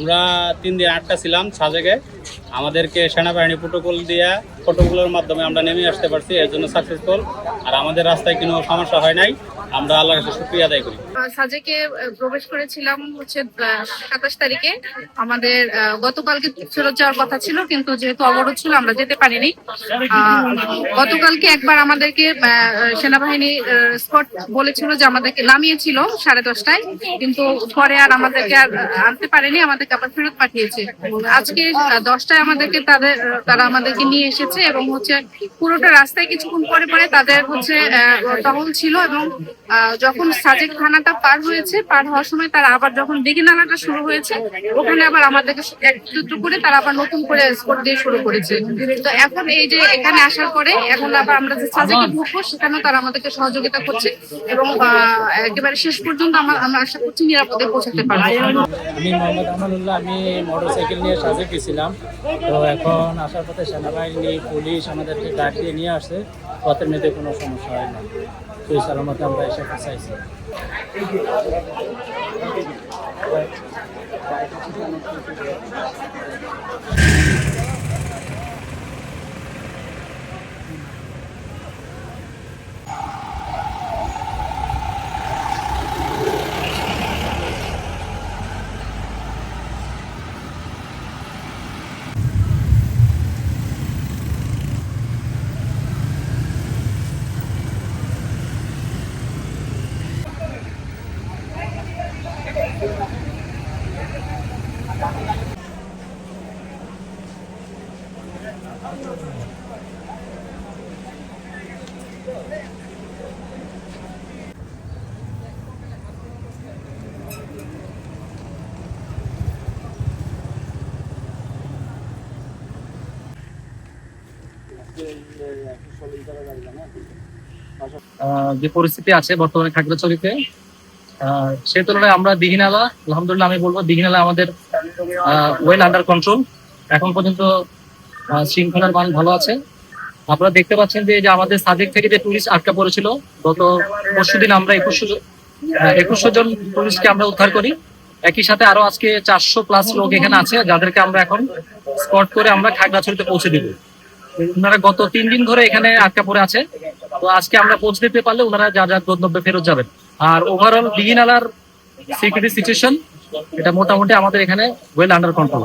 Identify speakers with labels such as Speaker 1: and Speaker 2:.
Speaker 1: আমরা তিন দিন আটটা ছিলাম সাজেকে। আমাদেরকে সেনাবাহিনী প্রোটোকল দিয়ে প্রোটোকলের মাধ্যমে আমরা নেমে আসতে পারছি, এর জন্য সাকসেসফুল আর আমাদের রাস্তায় কোনো সমস্যা হয় নাই, আমরা আল্লাহর কাছে শুক্রিয়া আদায় করি।
Speaker 2: সাজেকে প্রবেশ করেছিলাম হচ্ছে সাতাশ তারিখে। আমাদের গতকালকে ফেরত যাওয়ার কথা ছিল, কিন্তু যেহেতু অবরোধ ছিল, আমরা যেতে পারিনি। গতকালকে একবার আমাদেরকে সেনাবাহিনী স্পট বলেছিল যে আমাদেরকে নামিয়েছিল সাড়ে দশটায়, কিন্তু পরে আর আমাদেরকে আর আনতে পারেনি, আমাদেরকে আবার ফেরত পাঠিয়েছে। আজকে দশটায় আমাদেরকে তাদের তারা আমাদেরকে নিয়ে এসেছে এবং হচ্ছে পুরোটা রাস্তায় কিছুক্ষণ পরে পরে তাদের হচ্ছে টহল ছিল এবং যখন সাজেক থানাটা পার হয়েছে, পার হওয়ার সময় তারা আবার যখন দিঘি নালাটা শুরু হয়েছে, ওখানে আবার আমাদেরকে একত্রিত করে তারা আবার নতুন করে স্পট দিয়ে শুরু করেছে। তো এখন এই যে এখানে আসার পরে, এখন আবার আমরা যে সাজেকে ঢুকবো, সেখানেও তারা আমাদেরকে সহযোগিতা করছে এবং একেবারে শেষ পর্যন্ত আমরা আমরা আশা করছি নিরাপদে পৌঁছাতে পারব।
Speaker 3: আমি মোহাম্মদ আমানুল্লাহ আমি মোটরসাইকেল নিয়ে সাজে গেছিলাম। তো এখন আসার পথে সেনাবাহিনী, পুলিশ আমাদেরকে গাড়ি নিয়ে আসছে পথের মধ্যে কোনো সমস্যা হয় না। সেই সালামতে আমরা এসে চাইছি। আহ, যে পরিস্থিতি আছে বর্তমানে খাগড়াছড়িতে সে তুলনায় আমরা দিঘিনালা, আলহামদুলিল্লাহ আমি বলব দিঘিনালা আমাদের ওয়েল আন্ডার কন্ট্রোল এখন পর্যন্ত শৃঙ্খলার মান ভালো আছে। আপনারা দেখতে পাচ্ছেন যে আমাদের সাদেক থেকে যে টুরিস্ট আটকা পড়েছিল, গত পরশু দিন আমরা একুশশো একুশশো জন টুরিস্টকে আমরা উদ্ধার করি। একই সাথে আরও আজকে চারশো প্লাস লোক এখানে আছে, যাদেরকে আমরা এখন স্পট করে আমরা খাগড়াছড়িতে পৌঁছে দিব। ওনারা গত তিন দিন ধরে এখানে আটকা পড়ে আছে। তো আজকে আমরা পৌঁছে দিতে পারলে ওনারা যা যা গন্তব্যে ফেরত যাবেন। আর ওভারঅল দিঘিনালার সিকিউরিটি সিচুয়েশন এটা মোটামুটি আমাদের এখানে ওয়েল আন্ডার কন্ট্রোল